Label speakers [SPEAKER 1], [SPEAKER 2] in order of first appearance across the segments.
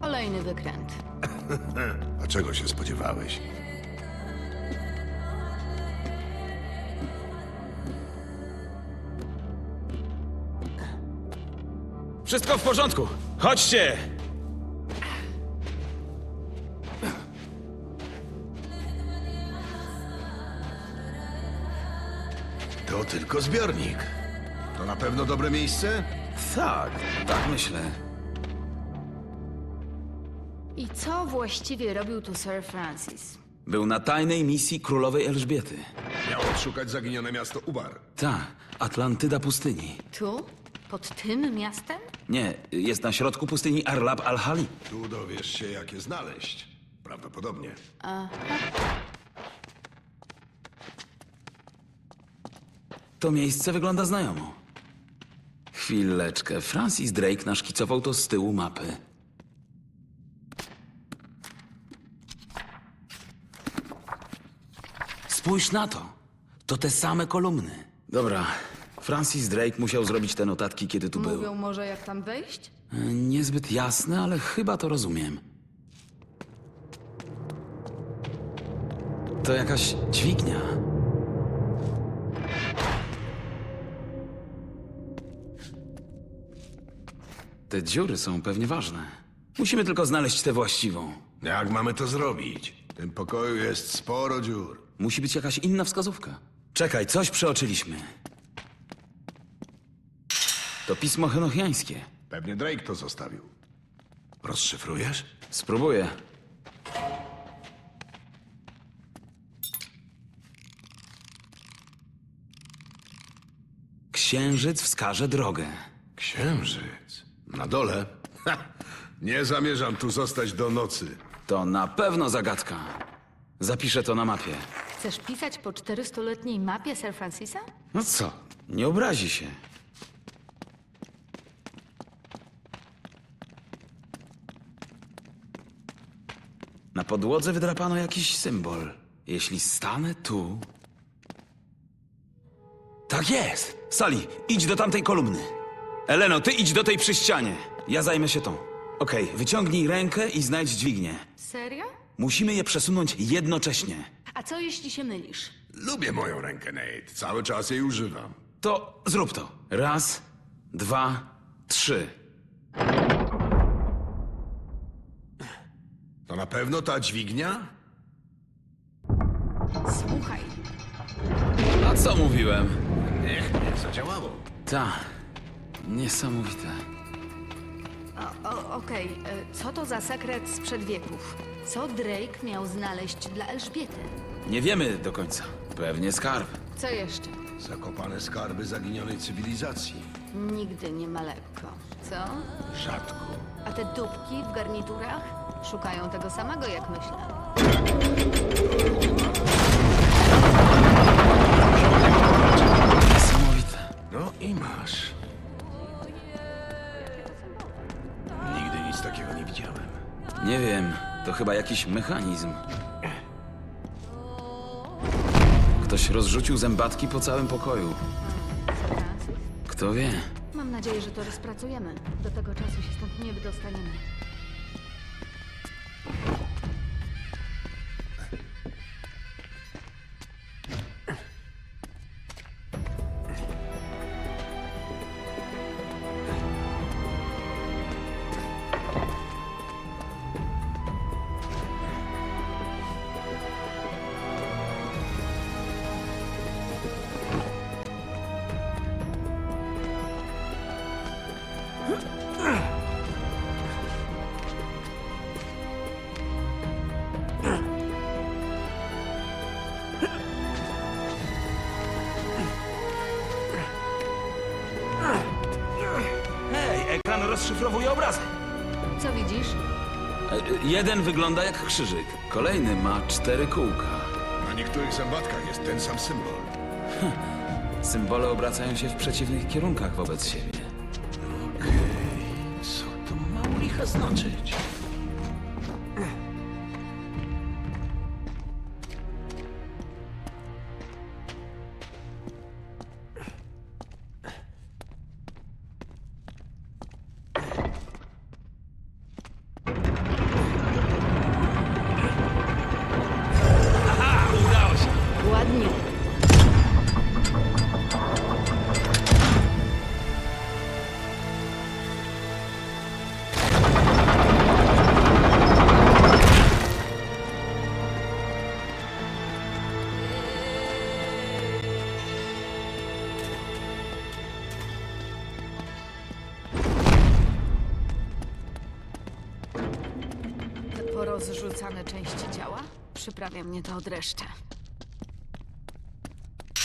[SPEAKER 1] Kolejny wykręt.
[SPEAKER 2] A czego się spodziewałeś?
[SPEAKER 3] Wszystko w porządku. Chodźcie!
[SPEAKER 2] To tylko zbiornik. To na pewno dobre miejsce?
[SPEAKER 3] Tak, tak myślę.
[SPEAKER 1] I co właściwie robił tu Sir Francis?
[SPEAKER 3] Był na tajnej misji królowej Elżbiety.
[SPEAKER 2] Miał odszukać zaginione miasto Ubar.
[SPEAKER 3] Ta, Atlantyda pustyni.
[SPEAKER 1] Tu? Pod tym miastem?
[SPEAKER 3] Nie, jest na środku pustyni Arlab al-Hali.
[SPEAKER 2] Tu dowiesz się, jak je znaleźć. Prawdopodobnie.
[SPEAKER 3] To miejsce wygląda znajomo. Chwileczkę, Francis Drake naszkicował to z tyłu mapy. Spójrz na to. To te same kolumny. Dobra, Francis Drake musiał zrobić te notatki, kiedy tu był.
[SPEAKER 1] Mówią może jak tam wejść?
[SPEAKER 3] E, Niezbyt jasne, ale chyba to rozumiem. To jakaś dźwignia. Te dziury są pewnie ważne. Musimy tylko znaleźć tę właściwą.
[SPEAKER 2] Jak mamy to zrobić? W tym pokoju jest sporo dziur.
[SPEAKER 3] Musi być jakaś inna wskazówka. Czekaj, coś przeoczyliśmy. To pismo henochiańskie.
[SPEAKER 2] Pewnie Drake to zostawił. Rozszyfrujesz?
[SPEAKER 3] Spróbuję. Księżyc wskaże drogę.
[SPEAKER 2] Księżyc. Na dole? Ha! Nie zamierzam tu zostać do nocy.
[SPEAKER 3] To na pewno zagadka. Zapiszę to na mapie.
[SPEAKER 1] Chcesz pisać po 400-letniej mapie Sir Francisa?
[SPEAKER 3] No co? Nie obrazi się. Na podłodze wydrapano jakiś symbol. Jeśli stanę tu. Tak jest! Sali, idź do tamtej kolumny. Eleno, ty idź do tej przy ścianie. Ja zajmę się tą. Okej, wyciągnij rękę i znajdź dźwignię.
[SPEAKER 1] Serio?
[SPEAKER 3] Musimy je przesunąć jednocześnie.
[SPEAKER 1] Co jeśli się mylisz?
[SPEAKER 2] Lubię moją rękę, Nate. Cały czas jej używam.
[SPEAKER 3] To zrób to. Raz, dwa, trzy.
[SPEAKER 2] To na pewno ta dźwignia?
[SPEAKER 1] Słuchaj,
[SPEAKER 3] A co mówiłem?
[SPEAKER 2] Niech nie zadziałało.
[SPEAKER 3] Ta. Niesamowite.
[SPEAKER 1] o, o, okej, e, co to za sekret sprzed wieków? Co Drake miał znaleźć dla Elżbiety?
[SPEAKER 3] Nie wiemy do końca. Pewnie skarb.
[SPEAKER 1] Co jeszcze?
[SPEAKER 2] Zakopane skarby zaginionej cywilizacji.
[SPEAKER 1] Nigdy nie ma lekko. Co?
[SPEAKER 2] Rzadko.
[SPEAKER 1] A te dupki w garniturach? Szukają tego samego, jak myślę.
[SPEAKER 3] Niesamowite.
[SPEAKER 2] No i masz. Nigdy nic takiego nie widziałem.
[SPEAKER 3] Nie wiem. To chyba jakiś mechanizm. Ktoś rozrzucił zębatki po całym pokoju. Kto wie?
[SPEAKER 1] Mam nadzieję, że to rozpracujemy. Do tego czasu się stąd nie wydostaniemy.
[SPEAKER 3] Rozszyfrowuje obrazy.
[SPEAKER 1] Co widzisz?
[SPEAKER 3] E, Jeden wygląda jak krzyżyk. Kolejny ma cztery kółka.
[SPEAKER 2] Na niektórych zębatkach jest ten sam symbol.
[SPEAKER 3] Symbole obracają się w przeciwnych kierunkach wobec siebie.
[SPEAKER 2] Co to ma u licha znaczyć?
[SPEAKER 1] Porozrzucane części ciała? Przyprawia mnie to od reszty.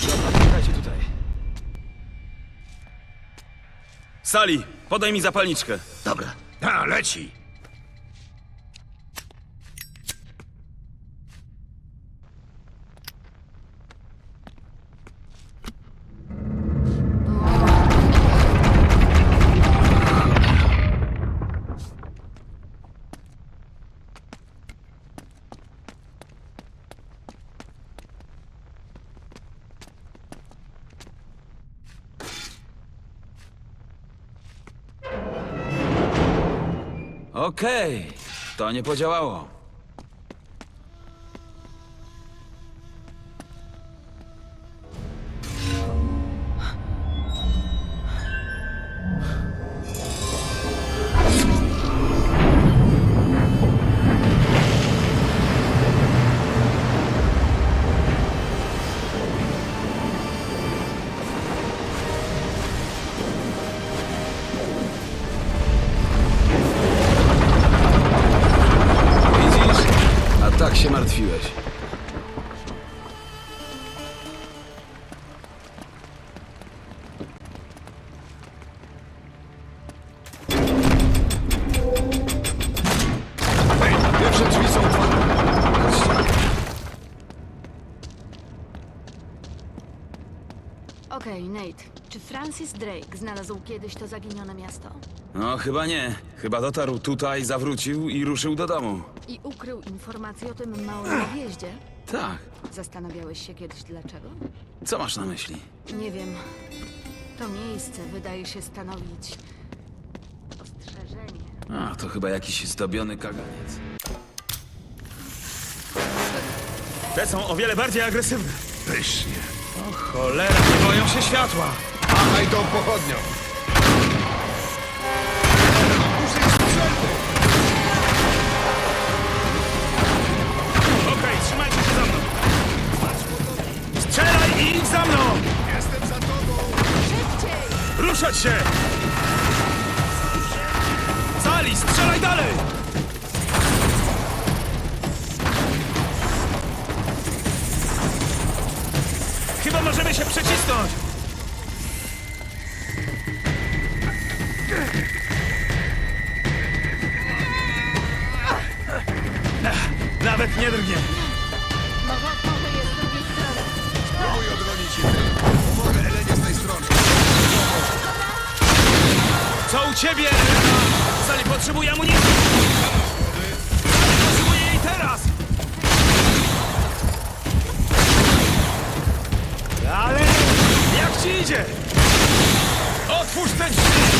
[SPEAKER 3] Dobra, czekajcie tutaj. Sali, podaj mi zapalniczkę.
[SPEAKER 2] Dobra. A, leci.
[SPEAKER 3] Okej, to nie podziałało.
[SPEAKER 1] Francis Drake znalazł kiedyś to zaginione miasto?
[SPEAKER 3] No, chyba nie. Chyba dotarł tutaj, zawrócił i ruszył do domu.
[SPEAKER 1] I ukrył informacje o tym małym wjeździe?
[SPEAKER 3] Tak.
[SPEAKER 1] Zastanawiałeś się kiedyś dlaczego?
[SPEAKER 3] Co masz na myśli?
[SPEAKER 1] Nie wiem. To miejsce wydaje się stanowić ostrzeżenie.
[SPEAKER 3] A, to chyba jakiś zdobiony kaganiec. Te są o wiele bardziej agresywne.
[SPEAKER 2] Pysznie.
[SPEAKER 3] O cholera, nie boją się światła.
[SPEAKER 2] Machaj tą pochodnią. Użyj sprzętu.
[SPEAKER 3] Okej, trzymajcie się za mną. Strzelaj i idź za mną!
[SPEAKER 2] Jestem za tobą.
[SPEAKER 3] Ruszać się! Sali, strzelaj dalej! Chyba możemy się przecisnąć! Ciebie? Sali potrzebuje amunicji! Sali potrzebuje jej teraz! Ale jak ci idzie? Otwórz te drzwi!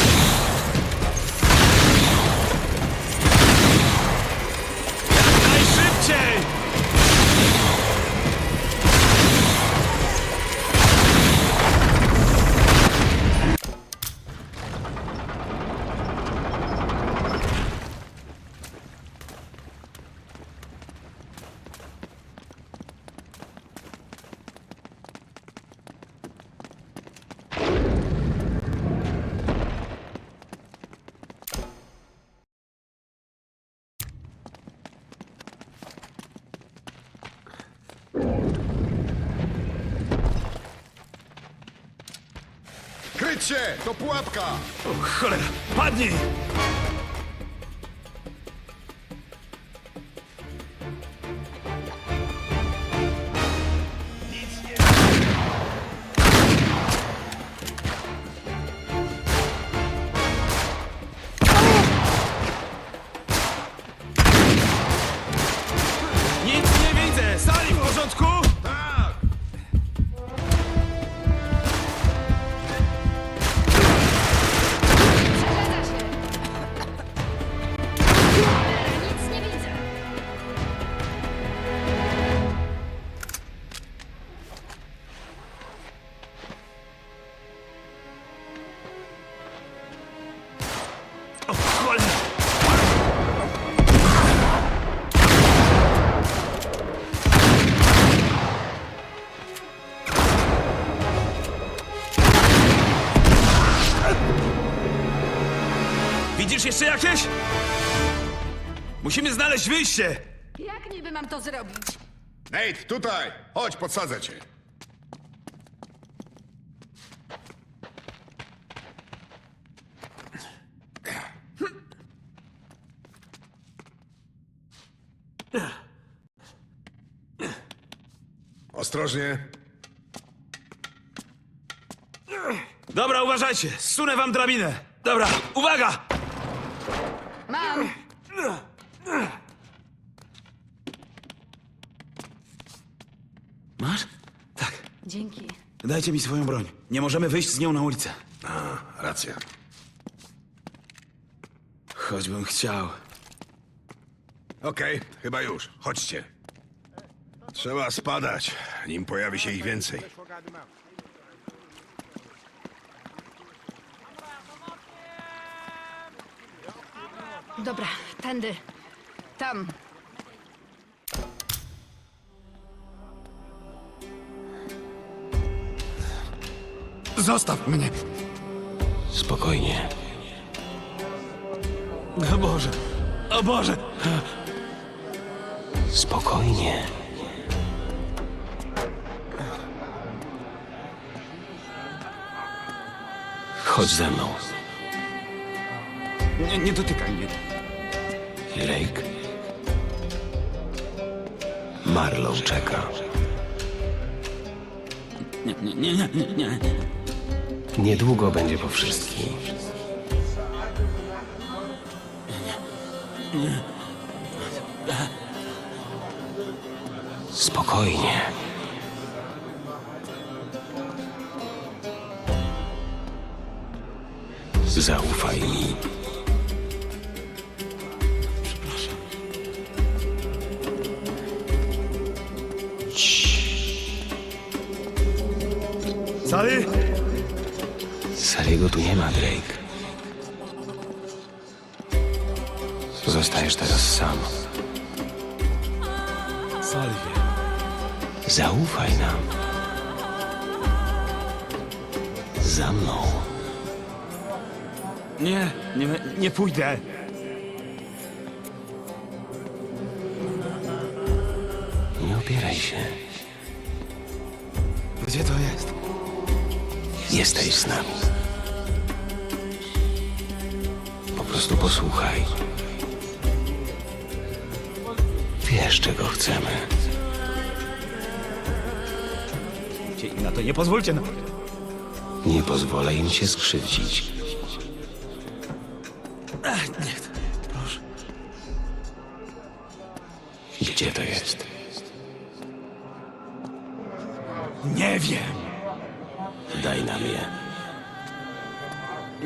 [SPEAKER 2] Kryć się! To pułapka!
[SPEAKER 3] O, cholera, padnij! O, cholera! Widzisz jeszcze jakieś? Musimy znaleźć wyjście!
[SPEAKER 1] Jak niby mam to zrobić?
[SPEAKER 2] Nate, tutaj! Chodź, podsadzę cię. Ostrożnie.
[SPEAKER 3] Dobra, uważajcie, zsunę wam drabinę. Dobra, uwaga!
[SPEAKER 1] Mam!
[SPEAKER 3] Masz? Tak.
[SPEAKER 1] Dzięki.
[SPEAKER 3] Dajcie mi swoją broń. Nie możemy wyjść z nią na ulicę.
[SPEAKER 2] A, racja.
[SPEAKER 3] Choćbym chciał.
[SPEAKER 2] Okej, chyba już. Chodźcie. Trzeba spadać, nim pojawi się ich więcej.
[SPEAKER 1] Dobra, tędy. Tam.
[SPEAKER 3] Zostaw mnie!
[SPEAKER 4] Spokojnie.
[SPEAKER 3] O Boże! O Boże!
[SPEAKER 4] Spokojnie. Chodź ze mną.
[SPEAKER 3] Nie, nie dotykaj mnie.
[SPEAKER 4] Lake. Marlow czeka.
[SPEAKER 3] Nie, nie, nie, nie, nie, nie.
[SPEAKER 4] Niedługo będzie po wszystkim. Spokojnie. Zaufaj mi.
[SPEAKER 3] Sally?
[SPEAKER 4] Saliego tu nie ma, Drake. Zostajesz teraz sam.
[SPEAKER 3] Sally.
[SPEAKER 4] Zaufaj nam. Za mną.
[SPEAKER 3] Nie, nie, nie pójdę.
[SPEAKER 4] Nie opieraj się.
[SPEAKER 3] Gdzie to jest?
[SPEAKER 4] Jesteś z nami. Po prostu posłuchaj. Wiesz, czego chcemy.
[SPEAKER 3] Na to nie pozwólcie. No.
[SPEAKER 4] Nie pozwolę im cię skrzywdzić. Gdzie to jest?
[SPEAKER 3] Nie wiem.
[SPEAKER 4] Daj nam je.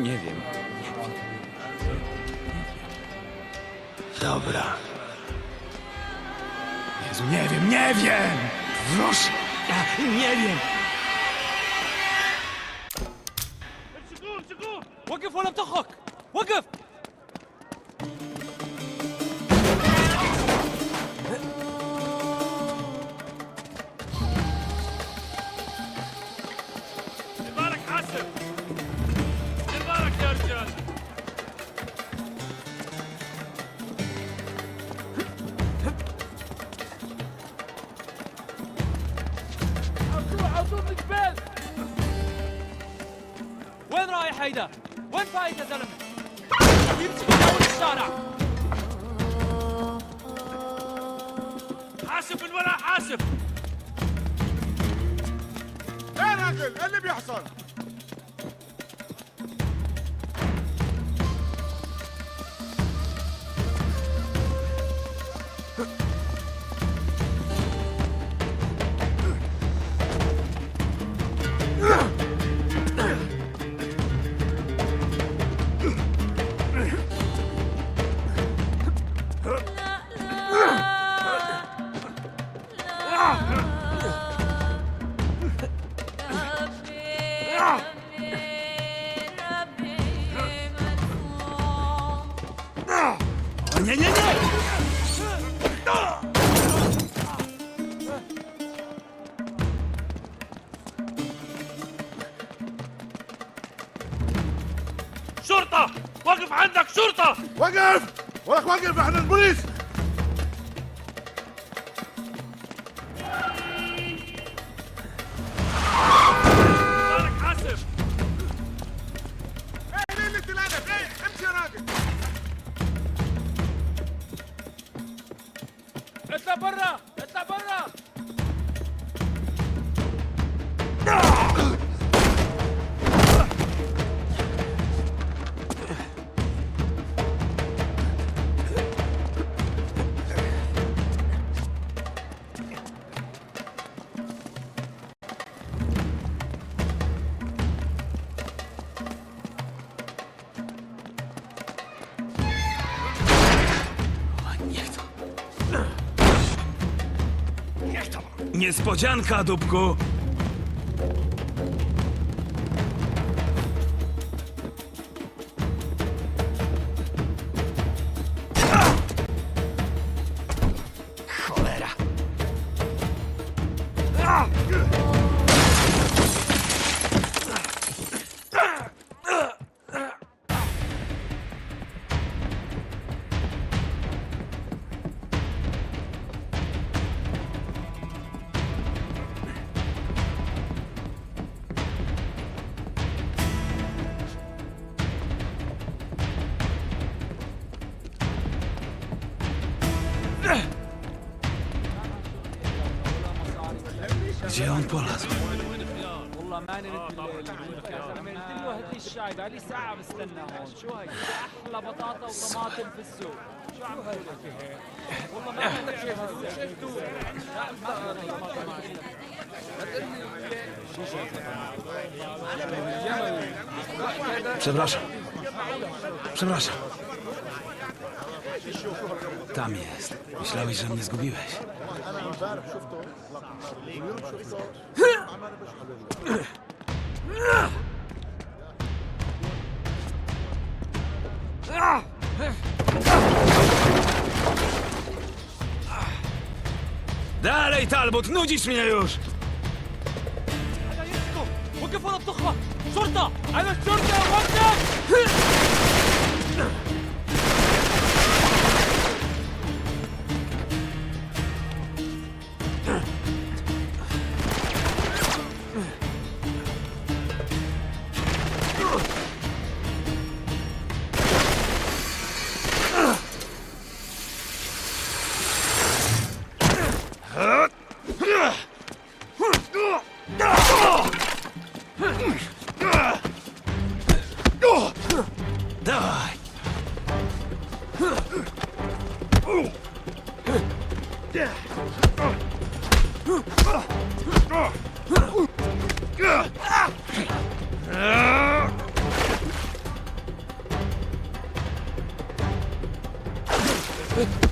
[SPEAKER 3] Nie wiem.
[SPEAKER 4] Dobra.
[SPEAKER 3] Jezu, nie wiem, nie wiem! Proszę! Ja nie wiem!
[SPEAKER 5] امسكوه امسكوه وقف ولا بطخك وقف رايح هيدا؟ وين فايت يا زلمة؟ يمسك من الشارع حاسب من ولا حاسب
[SPEAKER 6] يا راجل إيه اللي بيحصل؟
[SPEAKER 3] Niespodzianka, dupku! جيران بولاس
[SPEAKER 5] والله ماني نرد الليل عملت له هدي الشاي بقى لي ساعة بستنى هون شو هي أحلى بطاطا وطماطم في السوق شو عم تقول والله ما عندك شيء شفته لا ما طماطم
[SPEAKER 3] ما شو بسم بسم Tam jest. Myślałeś, że mnie zgubiłeś. Dalej, Talbot, nudzisz mnie już!
[SPEAKER 5] Mogę ponad to chwać! Czorta! Ale czorta,
[SPEAKER 3] łapcie!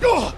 [SPEAKER 2] 哟、呃。